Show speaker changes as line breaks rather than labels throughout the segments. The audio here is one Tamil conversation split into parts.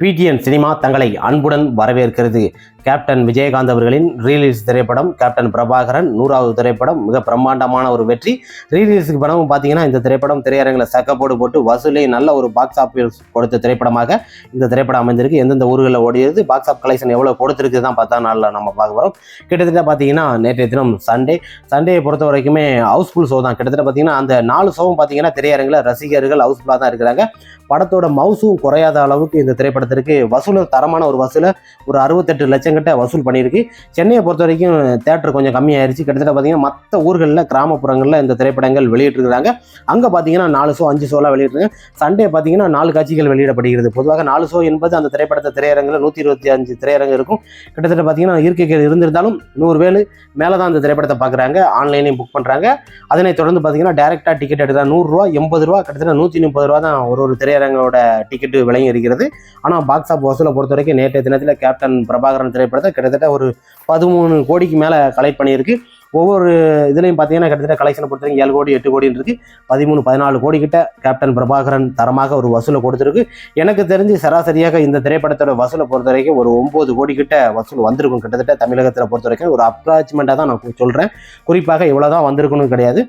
பிடிஎன் சினிமா தங்களை அன்புடன் வரவேற்கிறது. கேப்டன் விஜயகாந்த் அவர்களின் ரீலீஸ் திரைப்படம் கேப்டன் பிரபாகரன் நூறாவது திரைப்படம் மிக பிரம்மாண்டமான ஒரு வெற்றி. ரீலீஸுக்கு பணமும் பார்த்தீங்கன்னா இந்த திரைப்படம் திரையரங்கில் சக்கப்போடு போட்டு வசூலை நல்ல ஒரு பாக்ஸ் ஆஃபீஸ் கொடுத்த திரைப்படமாக இந்த திரைப்படம் அமைந்திருக்கு. எந்தெந்த ஊர்களில் ஓடியது பாக்ஸ் ஆஃப் கலெக்ஷன் எவ்வளோ கொடுத்துருக்கு தான் பார்த்தா நாளில் நம்ம பார்க்க போகிறோம் கிட்டத்தட்ட பார்த்தீங்கன்னா நேற்றைய தினம் சண்டே சண்டேயை பொறுத்த வரைக்குமே ஹவுஸ்ஃபுல் ஷோ தான். கிட்டத்தட்ட பார்த்தீங்கன்னா அந்த நாலு ஷோவும் பார்த்தீங்கன்னா திரையரங்கில் ரசிகர்கள் ஹவுஸ்ஃபுல்லாக தான் இருக்கிறாங்க. படத்தோட மவுசும் குறையாத அளவுக்கு இந்த திரைப்படம் படத்திற்கு வசூல் தரமான ஒரு வசூலை ஒரு அறுபத்தெட்டு லட்சம் கிட்ட வசூல் பண்ணியிருக்கு. சென்னையை பொறுத்த வரைக்கும் தேட்டர் கொஞ்சம் கம்மியாயிருச்சு. கிட்டத்தட்ட பார்த்தீங்கன்னா மற்ற ஊர்களில் கிராமப்புறங்களில் இந்த திரைப்படங்கள் வெளியிட்டிருக்கிறாங்க. அங்கே பார்த்தீங்கன்னா நாலு ஷோ அஞ்சு ஷோலாம் வெளியிட்டிருக்காங்க சண்டே பார்த்தீங்கன்னா நாலு காட்சிகள் வெளியிடப்படுகிறது. பொதுவாக நாலு ஷோ என்பது அந்த திரைப்படத்தை திரையரங்கில் நூற்றி இருபத்தி அஞ்சு திரையரங்கு இருக்கும். கிட்டத்தட்ட பார்த்தீங்கன்னா இருக்கைகள் இருந்திருந்தாலும் நூறு வேலு மேலே தான் அந்த திரைப்படத்தை பார்க்குறாங்க ஆன்லைனையும் புக் பண்ணுறாங்க அதனை தொடர்ந்து பார்த்தீங்கன்னா டேரெக்டாக டிக்கெட் எடுத்தால் நூறுரூவா எண்பது ரூபா கிட்டத்தட்ட நூற்றி முப்பது ரூபா தான் ஒரு ஒரு திரையரங்கோட டிக்கெட்டு விலையும் இருக்கிறது. ஆனால் பாக்ஸ் ஆஃப் வசூலை பொறுத்த வரைக்கும் நேற்றைய தினத்தில் கேப்டன் பிரபாகரன் திரைப்படத்தை கிட்டத்தட்ட ஒரு பதிமூணு கோடிக்கு மேலே கலெக்ட் பண்ணியிருக்கு. ஒவ்வொரு இதுலையும் பார்த்தீங்கன்னா கிட்டத்தட்ட கலெக்ஷனை பொறுத்த வரைக்கும் ஏழு கோடி எட்டு கோடின்னு இருக்கு. பதிமூணு பதினாலு கோடி கிட்ட கேப்டன் பிரபாகரன் தரமாக ஒரு வசூலை கொடுத்துருக்கு. எனக்கு தெரிஞ்சு சராசரியாக இந்த திரைப்படத்தோட வசூலை பொறுத்த வரைக்கும் ஒரு ஒம்பது கோடி கிட்ட வசூல் வந்திருக்கும் கிட்டத்தட்ட தமிழகத்தில் பொறுத்த வரைக்கும். ஒரு அப்ராச்மெண்ட்டாக தான் நான் சொல்கிறேன் குறிப்பாக இவ்வளோ தான் வந்திருக்குன்னு கிடையாது.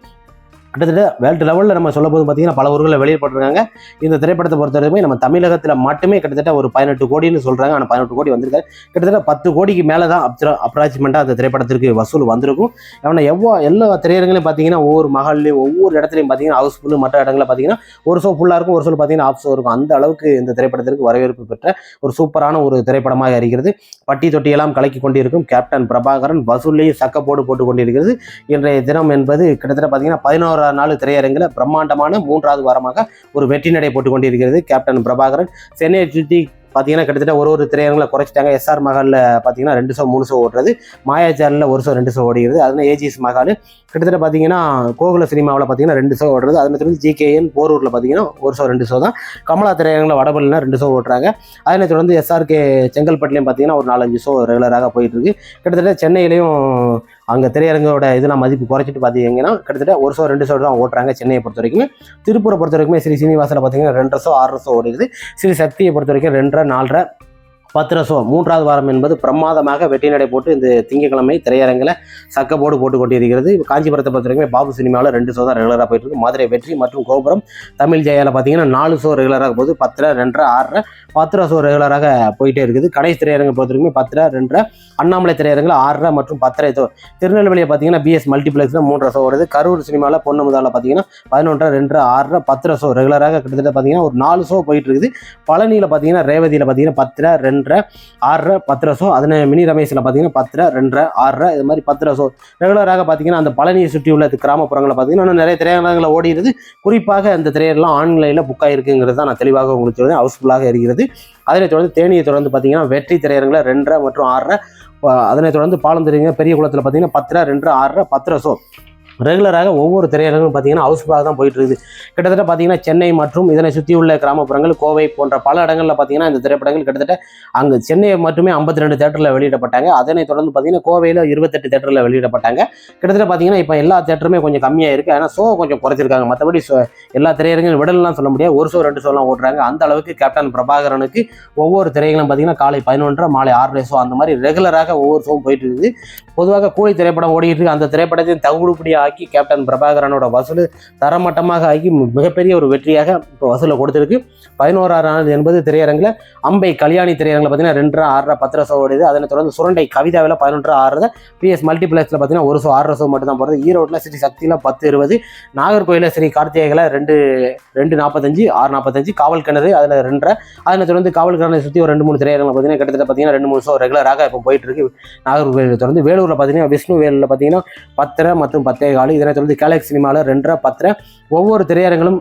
கிட்டத்தட்ட வேர்ல்டு லெவலில் நம்ம சொல்ல போது பார்த்தீங்கன்னா பல ஊர்களில் வெளியிடப்பட்டிருக்காங்க. இந்த திரைப்படத்தை பொறுத்தவரைக்குமே நம்ம தமிழகத்தில் மட்டுமே கிட்டத்தட்ட ஒரு பதினெட்டு கோடின்னு சொல்கிறாங்க ஆனால் பதினெட்டு கோடி வந்திருக்காரு. கிட்டத்தட்ட பத்து கோடிக்கு மேலே தான் அப்ரா அப்ராச்மெண்ட்டாக அந்த திரைப்படத்திற்கு வசூல் வந்திருக்கும். ஆனால் எவ்வளோ எல்லா திரையரங்களையும் பார்த்தீங்கன்னா ஒவ்வொரு மகள்லையும் ஒவ்வொரு இடத்துலையும் பார்த்தீங்கன்னா ஹவுஸ்ஃபுல்லு மற்ற இடங்களில் பார்த்தீங்கன்னா ஒரு ஷோ ஃபுல்லாக இருக்கும் ஒரு ஷோ பார்த்தீங்கன்னா ஆஃப் ஷோ இருக்கும். அந்த அளவுக்கு இந்த திரைப்படத்திற்கு வரவேற்பு பெற்ற ஒரு சூப்பரான ஒரு திரைப்படமாக இருக்கிறது. பட்டி தொட்டியெல்லாம் கலக்கி கொண்டிருக்கும் கேப்டன் பிரபாகரன் வசூல்லையும் சக்கப்போடு போட்டு கொண்டிருக்கிறது. இன்றைய தினம் என்பது கிட்டத்தட்ட பார்த்தீங்கன்னா பதினோரா நாள் திரையரங்கில் பிரம்மாண்டமான மூன்றாவது வாரமாக ஒரு வெற்றி நடை போட்டு கொண்டிருக்கிறது கேப்டன் பிரபாகரன். சென்னையை சுற்றி பார்த்தீங்கன்னா கிட்டத்தட்ட ஒரு ஒரு திரையரங்களை குறைச்சிட்டாங்க. எஸ்ஆர் மகாலில் பார்த்தீங்கன்னா ரெண்டு ஷோ மூணு ஷோ ஓடுறது. மாயாஜாலில் ஒரு ஷோ ரெண்டு ஷோ ஓடுகிறது அதில் ஏஜிஎஸ் மகால் கிட்டத்தட்ட பார்த்தீங்கன்னா கோகுல சினிமாவில் பார்த்தீங்கன்னா ரெண்டு ஷோ ஓடுறது. அதில் தொடர்ந்து ஜிகேஎன் போரூரில் பார்த்தீங்கன்னா ஒரு ஷோ ரெண்டு ஷோ தான். கமலா திரையரங்கில் வடபள்ளியில் ரெண்டு ஷோ ஓட்டுறாங்க அதனை தொடர்ந்து எஸ்ஆர்கே செங்கல்பட்டுலையும் பார்த்தீங்கன்னா ஒரு நாலஞ்சு ஷோ ரெகுலராக போயிட்டு இருக்கு கிட்டத்தட்ட சென்னையிலையும் அங்கே திரையரங்கோட இதெல்லாம் மதிப்பு குறைச்சிட்டு பார்த்தீங்கன்னா கிட்டத்தட்ட ஒரு சோ ரெண்டு சோ தான் ஓட்டுறாங்க சென்னையை பொறுத்த வரைக்கும். திருப்பூரை பொறுத்த வரைக்கும் ஸ்ரீ சீனிவாசனை பார்த்தீங்கன்னா ரெண்டரை சோ ஆறரை சோ ஓடுது ஸ்ரீ சக்தியை பொறுத்த வரைக்கும் ரெண்டரை நாலரை பத்திர ஷோ மூன்றாவது வாரம் என்பது பிரமாதமாக வெற்றி நடை போட்டு இந்த திங்கட்கிழமை திரையரங்கில் சக்கப்போடு போட்டு கொண்டிருக்கிறது. காஞ்சிபுரத்தை பொறுத்த வரைக்கும் பாபு சினிமாவில் ரெண்டு ஷோ தான் ரெகுலராக போயிட்டு இருக்கு மதுரை வெற்றி மற்றும் கோபுரம். தமிழ் ஜெயாவில் பார்த்தீங்கன்னா நாலு ஷோ ரெகுலராக போகுது. பத்திர ரெண்டரை ஆறரை பத்திர ஷோ ரெகுலராக போயிட்டே இருக்குது. கடைசி திரையரங்கை பொறுத்த வரைக்கும் பத்திர ரெண்டரை அண்ணாமலை திரையரங்கில் ஆறரை மற்றும் பத்தரை தோ திருநெல்வேலியை பார்த்தீங்கன்னா பிஎஸ் மல்டிப்ளெக்ஸில் மூன்றரை ஷோ வருது. கரூர் சினிமாவில் பொண்ணு முதலில் பார்த்தீங்கன்னா பதினொன்றரை ரெண்டரை ஆறரை பத்திர ஷோ ரெகுலராக கிட்டத்தட்ட பார்த்தீங்கன்னா ஒரு நாலு ஷோ போயிட்டு இருக்குது பழனியில் பார்த்தீங்கன்னா ரேவதியில் பார்த்தீங்கன்னா பத்திர ரெண்டரை ஆறரை பத்திர ஷோ அதில் மினி ரமேஷில் பார்த்தீங்கன்னா பத்தரை ரெண்டரை ஆறரை இது மாதிரி பத்திர ஷோ ரெகுலராக பார்த்தீங்கன்னா அந்த பழனியை சுற்றி உள்ள கிராமப்புறங்களில் பார்த்தீங்கன்னா இன்னும் நிறைய திரையரங்களில் ஓடுகிறது குறிப்பாக அந்த திரையெல்லாம் ஆன்லைனில் புக் ஆகிருக்குங்கிறது தான் நான் தெளிவாக உங்களுக்கு சொல்லுவேன் ஹவுஸ்ஃபுல்லாக இருக்கிறது. அதனைத் தொடர்ந்து தேனியை தொடர்ந்து பார்த்தீங்கன்னா வெற்றி திரையரங்கில் ரெண்டரை மற்றும் ஆறரை அதனைத் தொடர்ந்து பாலம் தெரியுங்க. பெரிய குளத்தில் பார்த்தீங்கன்னா பத்தரை ரெண்டரை ஆறரை பத்திர ஷோ ரெகுலராக ஒவ்வொரு திரையரங்கும் பார்த்தீங்கன்னா ஹவுஸ்ஃபுல்லாக தான் போயிட்டு இருக்குது கிட்டத்தட்ட பார்த்தீங்கன்னா சென்னை மற்றும் இதனை சுற்றி உள்ள கிராமப்புறங்கள் கோவை போன்ற பல இடங்களில் பார்த்தீங்கன்னா இந்த திரைப்படங்கள் கிட்டத்தட்ட அங்கே சென்னையை மட்டுமே ஐம்பத்தி ரெண்டு தேட்டரில் வெளியிடப்பட்டாங்க. அதனைத் தொடர்ந்து பார்த்தீங்கன்னா கோவையில் இருபத்தெட்டு தேட்டரில் வெளியிடப்பட்டாங்க. கிட்டத்தட்ட பார்த்தீங்கன்னா இப்போ எல்லா தேட்டருமே கொஞ்சம் கம்மியாக இருக்குது ஆனால் ஷோ கொஞ்சம் குறைச்சிருக்காங்க. மற்றபடி எல்லா திரையரங்களும் விடலாம் சொல்ல முடியாது. ஒரு ஷோ ரெண்டு ஷோலாம் ஓட்டுறாங்க. அந்த அளவுக்கு கேப்டன் பிரபாகரனுக்கு ஒவ்வொரு திரைகளும் பார்த்தீங்கன்னா காலை பதினொன்றரை மாலை ஆறரை ஷோ அந்த மாதிரி ரெகுலராக ஒவ்வொரு ஷோவும் போயிட்டு இருக்குது பொதுவாக கூலி திரைப்படம் ஓடிட்டு இருக்கு. அந்த திரைப்படத்தின் தகுடுபடி ஆக்கி கேப்டன் பிரபாகரனோட வசூல் தரமட்டமாக ஆகி மிகப்பெரிய ஒரு வெற்றியாக இப்போ வசூலை கொடுத்துருக்கு. பதினோராறு நாள் என்பது திரையரங்கில் அம்பை கல்யாணி திரையரங்கில் பார்த்தீங்கன்னா ரெண்டரை ஆறரை பத்திர ஷோ ஓடுது. அதனை தொடர்ந்து சுரண்டை கவிதாவில் பதினொன்று ஆறரை பிஎஸ் மல்டிப்ளெக்ஸில் பார்த்தீங்கன்னா ஒரு சோ ஆறரை ஷோ மட்டும் தான் போகிறது ஈரோட்டில் ஸ்ரீ சக்தியில் பத்து இருபது நாகர்கோயிலில் ஸ்ரீ கார்த்திகையில் ரெண்டு ரெண்டு நாற்பத்தஞ்சு ஆறு நாற்பத்தஞ்சு காவல் கிணறு அதில் ரெண்டரை. அதனை தொடர்ந்து காவல் கிணறு சுற்றி ஒரு ரெண்டு மூணு திரையரங்கில் பார்த்தீங்கன்னா கிட்டத்தட்ட பார்த்தீங்கன்னா ரெண்டு மூணு ஷோ ரெகுலராக இப்போ போயிட்டு இருக்கு. நாகர்கோயிலை தொடர்ந்து வேலூரில் பார்த்தீங்கன்னா விஷ்ணு வேலில் பார்த்தீங்கன்னா பத்தரை மற்றும் பத்தே காலம் இதனைத் தொடர்ந்து கேலக்ஸ் சினிமாவில் ரெண்டரை பத்திர ஒவ்வொரு திரையரங்களும்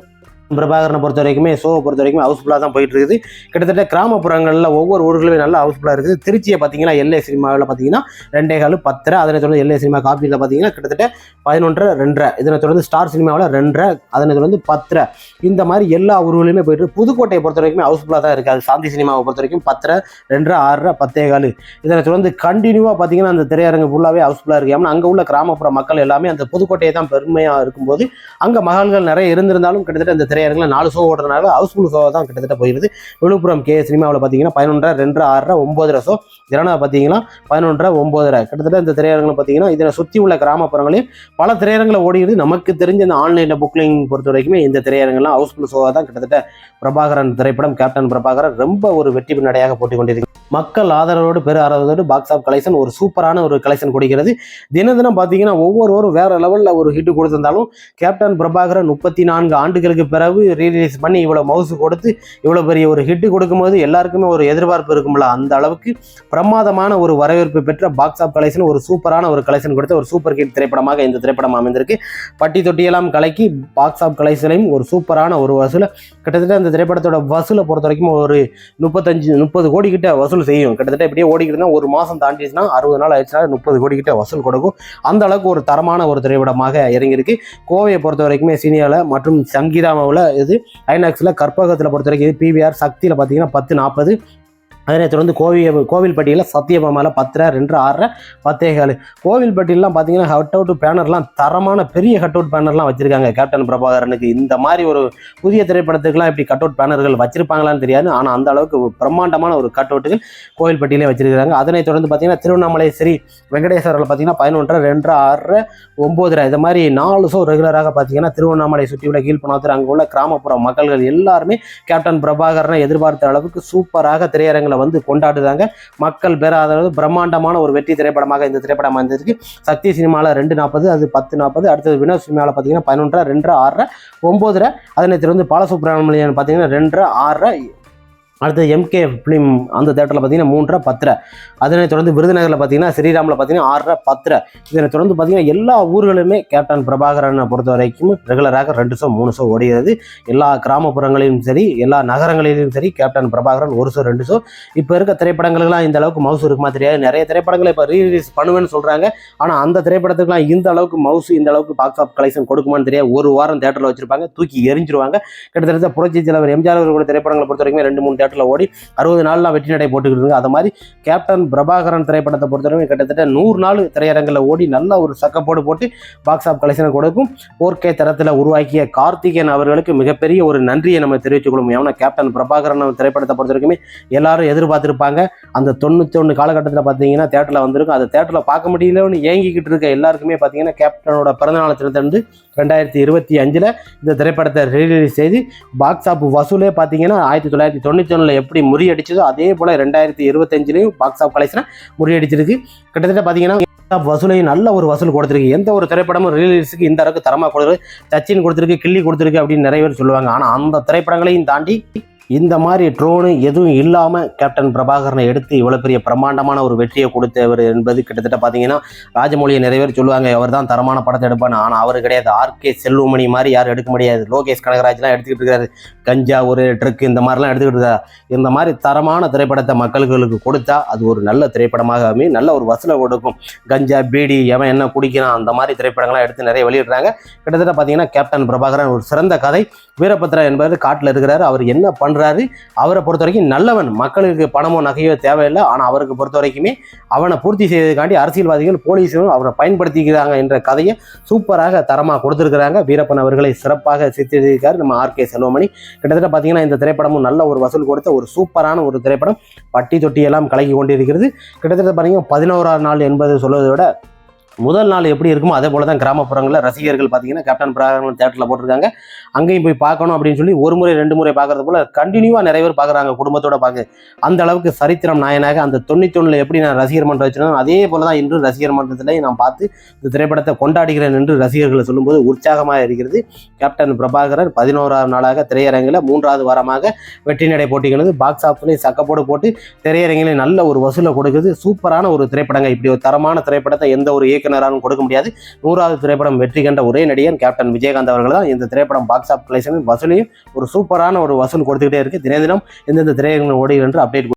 பிரபாகரனை பொறுத்த வரைக்குமே ஷோவை பொறுத்த வரைக்கும் ஹவுஸ்ஃபுல்லாக தான் போயிட்டு இருக்குது கிட்டத்தட்ட கிராமப்புறங்களில் ஒவ்வொரு ஊர்களுமே நல்லா ஹவுஸ்ஃபுல்லாக இருக்குது. திருச்சியை பார்த்தீங்கன்னா எல்ஏ சினிமாவில் பார்த்தீங்கன்னா ரெண்டே கால் பத்தரை அதனை தொடர்ந்து எல்ஏ சினிமா காப்பியில் பார்த்தீங்கன்னா கிட்டத்தட்ட பதினொன்றரை ரெண்டரை. இதனை தொடர்ந்து ஸ்டார் சினிமாவில் ரெண்டரை அதனை தொடர்ந்து பத்தரை. இந்த மாதிரி எல்லா ஊர்களுமே போயிட்டு புதுக்கோட்டையை பொறுத்த வரைக்கும் ஹவுஸ்ஃபுல்லாக தான் இருக்குது. அது சாந்தி சினிமாவை பொறுத்த வரைக்கும் பத்தரை ரெண்டரை ஆறரை பத்தே கால். இதனை தொடர்ந்து கண்டினியூவாக பார்த்தீங்கன்னா அந்த திரையரங்கு ஃபுல்லாகவே ஹவுஸ்ஃபுல்லாக இருக்குது. ஏன்னா அங்கே உள்ள கிராமப்புற மக்கள் எல்லாமே அந்த புதுக்கோட்டையை தான் பெருமையாக இருக்கும்போது அங்கே மகள்கள் நிறைய இருந்திருந்தாலும் கிட்டத்தட்ட அந்த திரையரங்கில் நாலு ஷோ ஓடுறதுனால ஹவுஸ்ஃபுல் ஷோ தான் கிட்டத்தட்ட போயிருது. விழுப்புரம் கே சினிமாவில் பார்த்தீங்கன்னா பதினொன்றரை ரெண்டு ஆறரை ஒம்போதரை ஷோ ஜனனா பார்த்தீங்கன்னா பதினொன்றரை ஒம்போதரை. கிட்டத்தட்ட இந்த திரையரங்கில் பார்த்தீங்கன்னா இதில் சுற்றி உள்ள கிராமப்புறங்களையும் பல திரையரங்குல ஓடிடுது. நமக்கு தெரிஞ்ச இந்த ஆன்லைனில் புக்லிங் பொறுத்த வரைக்குமே இந்த திரையரங்கெல்லாம் ஹவுஸ்ஃபுல் ஷோவாக தான் கிட்டத்தட்ட பிரபாகரன் திரைப்படம் கேப்டன் பிரபாகரன் ரொம்ப ஒரு வெற்றி பின்னடையாக போட்டி கொண்டிருக்கு. மக்கள் ஆதரவோடு பெரு ஆதரவோடு பாக்ஸ் ஆஃப் கலெக்ஷன் ஒரு சூப்பரான ஒரு கலெக்ஷன் கொடுக்கிறது. தின தினம் பார்த்தீங்கன்னா ஒவ்வொருவரும் வேற லெவலில் ஒரு ஹிட் கொடுத்திருந்தாலும் கேப்டன் பிரபாகரன் முப்பத்தி நான்கு ஆண்டுகளுக்கு பிறகு ரீலீஸ் பண்ணி இவ்வளோ மவுசு கொடுத்து இவ்வளோ பெரிய ஒரு ஹிட் கொடுக்கும்போது எல்லாருக்குமே ஒரு எதிர்பார்ப்பு இருக்கும்ல. அந்த அளவுக்கு பிரமாதமான ஒரு வரவேற்பு பெற்ற பாக்ஸ் ஆஃப் கலெக்ஷன் ஒரு சூப்பரான ஒரு கலெக்ஷன் கொடுத்த ஒரு சூப்பர் ஹிட் திரைப்படமாக இந்த திரைப்படம் அமைந்திருக்கு. பட்டி தொட்டியெல்லாம் கலக்கி பாக்ஸ் ஆஃப் கலெக்ஷனையும் ஒரு சூப்பரான ஒரு வசூலை கிட்டத்தட்ட அந்த திரைப்படத்தோட வசூலை பொறுத்த வரைக்கும் ஒரு முப்பத்தஞ்சு முப்பது கோடி கிட்ட வசூல் செய்யும். கிட்டத்தட்ட இப்படியே ஓடிக்கிட்டு ஒரு மாதம் தாண்டிச்சுன்னா அறுபது நாள் ஆயிடுச்சுன்னா முப்பது கோடி கிட்ட வசூல் கொடுக்கும். அந்த அளவுக்கு ஒரு தரமான ஒரு திரைப்படமாக இறங்கியிருக்கு. கோவையை பொறுத்த வரைக்குமே சீனியாவில் மற்றும் சங்கீதாமாவில் இது ஐநாக்ஸில் கற்பகத்தில் பொறுத்த வரைக்கும் இது பிவிஆர் சக்தியில் பார்த்தீங்கன்னா பத்து நாற்பது அதனை தொடர்ந்து கோவில் கோவில்பட்டியில் சத்தியபாமாவில் பத்தரை ரெண்டு ஆறரை பத்தே காலு. கோவில்பட்டியெல்லாம் பார்த்தீங்கன்னா ஹட் அவுட் பேனர்லாம் தரமான பெரிய கட் அவுட் பேனர்லாம் வச்சுருக்காங்க. கேப்டன் பிரபாகரனுக்கு இந்த மாதிரி ஒரு புதிய திரைப்படத்துக்குலாம் இப்படி கட் அவுட் பேனர்கள் வச்சிருப்பாங்களான்னு தெரியாது. ஆனால் அந்த அளவுக்கு பிரம்மாண்டமான ஒரு கட் அவுட்டுகள் கோவில்பட்டியிலே வச்சிருக்காங்க அதனை தொடர்ந்து பார்த்தீங்கன்னா திருவண்ணாமலை ஸ்ரீ வெங்கடேஸ்வரில் பார்த்தீங்கன்னா பதினொன்றரை ரெண்டு ஆறரை ஒம்போதரை இது மாதிரி நாலு ஷோ ரெகுலராக பார்த்தீங்கன்னா திருவண்ணாமலை சுற்றியுள்ள கீழ்பணத்தில் அங்கே உள்ள கிராமப்புற மக்கள்கள் எல்லாருமே கேப்டன் பிரபாகரனை எதிர்பார்த்த அளவுக்கு சூப்பராக திரையரங்கில் வந்து கொண்டாடுறாங்க. மக்கள் பெறாதளவு பிரம்மாண்டமான ஒரு வெற்றி திரைப்படமாக இந்த திரைப்படம் வந்திருக்கு சக்தி சினிமாவில் ரெண்டு நாற்பது அது பத்து நாற்பது அடுத்தது வினோத் சினிமாவில் பார்த்தீங்கன்னா பதினொன்றரை ரெண்டு ஆறரை ஒம்போதரை அதனை தொடர்ந்து பாலசுப்ரமணியன் பார்த்தீங்கன்னா ரெண்டரை ஆறரை அடுத்தது எம்கே ஃபிலிம் அந்த தேட்டரில் பார்த்தீங்கன்னா மூன்றரை பத்தரை. அதனை தொடர்ந்து விருதுநகரில் பார்த்தீங்கன்னா ஸ்ரீராமில் பார்த்தீங்கன்னா ஆறரை பத்தரை. இதனை தொடர்ந்து பார்த்தீங்கன்னா எல்லா ஊர்களுமே கேப்டன் பிரபாகரனை பொறுத்த வரைக்கும் ரெகுலராக ரெண்டு ஷோ மூணு ஷோ ஓடுகிறது எல்லா கிராமப்புறங்களிலும் சரி எல்லா நகரங்களிலும் சரி கேப்டன் பிரபாகரன் ஒரு ஷோ ரெண்டு ஷோ இப்போ இருக்க திரைப்படங்களுக்குலாம் இந்த அளவுக்கு மவுசு இருக்குமா தெரியாது. நிறைய திரைப்படங்களை இப்போ ரீரிலீஸ் பண்ணுவேன்னு சொல்கிறாங்க ஆனால் அந்த திரைப்படத்துக்குலாம் இந்த அளவுக்கு மவுசு இந்த அளவுக்கு பாக்ஸ் ஆஃப் கலெக்ஷன் கொடுக்குமான்னு தெரியாது. ஒரு வாரம் தேட்டரில் வச்சிருப்பாங்க தூக்கி எரிஞ்சிருவாங்க கிட்டத்தட்ட புரட்சி தலைவர் எம்ஜிஆர் அவர்களோட திரைப்படங்களை பொறுத்த வரைக்கும் ரெண்டு மூணு தேட்டரில் ஓடி அறுபது நாள்லாம் வெற்றி நடை போட்டுக்கிட்டு இருக்கு. அது மாதிரி கேப்டன் பிரபாகரன் திரைப்படத்தை பொறுத்தவரைக்கும் கிட்டத்தட்ட நூறு நாள் திரையரங்கில் ஓடி நல்ல ஒரு சக்கப்போடு போட்டு பாக்ஸ் ஆஃப் கலெக்ஷனை கொடுக்கும். ஃபோர் கே தரத்தில் உருவாக்கிய கார்த்திகேயன் அவர்களுக்கு மிகப்பெரிய ஒரு நன்றியை நம்ம தெரிவித்துக் கொள்ளும் ஏன்னா கேப்டன் பிரபாகரன் திரைப்படத்தை பொறுத்த வரைக்குமே எல்லாரும் எதிர்பார்த்துருப்பாங்க. அந்த ஒன்று காலகட்டத்தில் பார்த்தீங்கன்னா தேட்டரில் வந்திருக்கும். அந்த தேட்டரில் பார்க்க முடியலன்னு ஏங்கிக்கிட்டு இருக்க எல்லாருக்குமே பார்த்தீங்கன்னா கேப்டனோட பிறந்தநாள் தினத்திலிருந்து ரெண்டாயிரத்தி இருபத்தி அஞ்சில் இந்த திரைப்படத்தை ரிலீஸ் செய்து பாக்ஸ் ஆஃப் வசூலே பார்த்தீங்கன்னா ஆயிரத்தி தொள்ளாயிரத்தி தொண்ணூற்றி ஒன்றில் எப்படி முறியடிச்சதோ அதே போல் ரெண்டாயிரத்தி இருபத்தஞ்சிலையும் பாக்ஸ் ஆஃப் கலெக்ஷனை முறியடிச்சிருக்கு. கிட்டத்தட்ட பார்த்தீங்கன்னா வசூலையும் நல்ல ஒரு வசூல் கொடுத்துருக்கு. எந்த ஒரு திரைப்படமும் ரிலீஸுக்கு இந்த அளவுக்கு தரமாக கொடுத்துருக்கு சச்சின் கொடுத்துருக்கு கிள்ளி கொடுத்துருக்கு அப்படின்னு நிறைய பேர் சொல்லுவாங்க. ஆனால் அந்த திரைப்படங்களையும் தாண்டி இந்த மாதிரி ட்ரோனு எதுவும் இல்லாமல் கேப்டன் பிரபாகரனை எடுத்து இவ்வளோ பெரிய பிரம்மாண்டமான ஒரு வெற்றியை கொடுத்தவர் என்பது கிட்டத்தட்ட பார்த்தீங்கன்னா ராஜமொழியை நிறைய பேர் சொல்லுவாங்க அவர் தான் தரமான படத்தை எடுப்பான்னு. ஆனால் அவர் கிடையாது. ஆர்கே செல்வமணி மாதிரி யாரும் எடுக்க முடியாது. லோகேஷ் கனகராஜ்லாம் எடுத்துக்கிட்டு இருக்காரு. கஞ்சா ஒரு ட்ரக் இந்த மாதிரிலாம் எடுத்துக்கிட்டு இருக்காரு. இந்த மாதிரி தரமான திரைப்படத்தை மக்களுக்கு கொடுத்தா அது ஒரு நல்ல திரைப்படமாக அமையும் நல்ல ஒரு வசூலை கொடுக்கும். கஞ்சா பீடி எவன் என்ன குடிக்கிறான் அந்த மாதிரி திரைப்படங்கள்லாம் எடுத்து நிறைய வெளியிடுறாங்க. கிட்டத்தட்ட பார்த்தீங்கன்னா கேப்டன் பிரபாகரன் ஒரு சிறந்த கதை. வீரபத்ரா என்பவர் காட்டில் இருக்கிறாரு. அவர் என்ன பண்ணுறாரு அவரை பொறுத்த வரைக்கும் நல்லவன். மக்களுக்கு பணமோ நகையோ தேவையில்லை. ஆனால் அவருக்கு பொறுத்த வரைக்குமே அவனை பூர்த்தி செய்வதற்காண்டி அரசியல்வாதிகள் போலீஸும் அவரை பயன்படுத்திக்கிறாங்க என்ற கதையை சூப்பராக தரமாக கொடுத்துருக்குறாங்க. வீரப்பன் அவர்களை சிறப்பாக சித்தரித்திருக்காரு நம்ம ஆர்கே செல்வமணி. கிட்டத்தட்ட பார்த்தீங்கன்னா இந்த திரைப்படமும் நல்ல ஒரு வசூல் கொடுத்த ஒரு சூப்பரான ஒரு திரைப்படம். பட்டி தொட்டி எல்லாம் கலக்கி கொண்டிருக்கிறது. கிட்டத்தட்ட பார்த்தீங்கன்னா பதினோராம் நாள் என்பது சொல்வதை விட முதல் நாள் எப்படி இருக்குமோ அதே போல தான் கிராமப்புறங்களில் ரசிகர்கள் பார்த்தீங்கன்னா கேப்டன் பிராகரன் தேட்டரில் போட்டிருக்காங்க. அங்கேயும் போய் பார்க்கணும் அப்படின்னு சொல்லி ஒரு முறை ரெண்டு முறை பார்க்கறது போல கண்டினியூவாக நிறைய பேர் பார்க்குறாங்க குடும்பத்தோட பார்க்க. அந்த அளவுக்கு சரித்திரம் நாயனாக அந்த தொண்ணூத்தொன்னில் எப்படி நான் ரசிகர் மன்றம் வச்சிருந்தோம் அதே போல தான் இன்று ரசிகர் மன்றத்திலே நான் பார்த்து இந்த திரைப்படத்தை கொண்டாடுகிறேன் என்று ரசிகர்களை சொல்லும்போது உற்சாகமாக இருக்கிறது. கேப்டன் பிரபாகரன் பதினோராம் நாளாக திரையரங்கில் மூன்றாவது வாரமாக வெற்றி நடை போட்டிகளது பாக்ஸ் ஆஃபீஸ்லேயும் சக்கப்போடு போட்டு திரையரங்கிலே நல்ல ஒரு வசூலை கொடுக்குது. சூப்பரான ஒரு திரைப்படங்க. இப்படி ஒரு தரமான திரைப்படத்தை எந்த ஒரு இயக்குனராலும் கொடுக்க முடியாது. நூறாவது திரைப்படம் வெற்றி கண்ட ஒரே நடிகர் கேப்டன் விஜயகாந்த் அவர்கள் தான் இந்த திரைப்படம் பாக்ஸ் ஆஃப் கலெக்ஷனில் வசூலையும் ஒரு சூப்பரான ஒரு வசூல் கொடுத்துக்கிட்டே இருக்கு. தினம் தினம் எந்தெந்த திரையரங்கில் ஓடுகிறது என்று அப்டேட்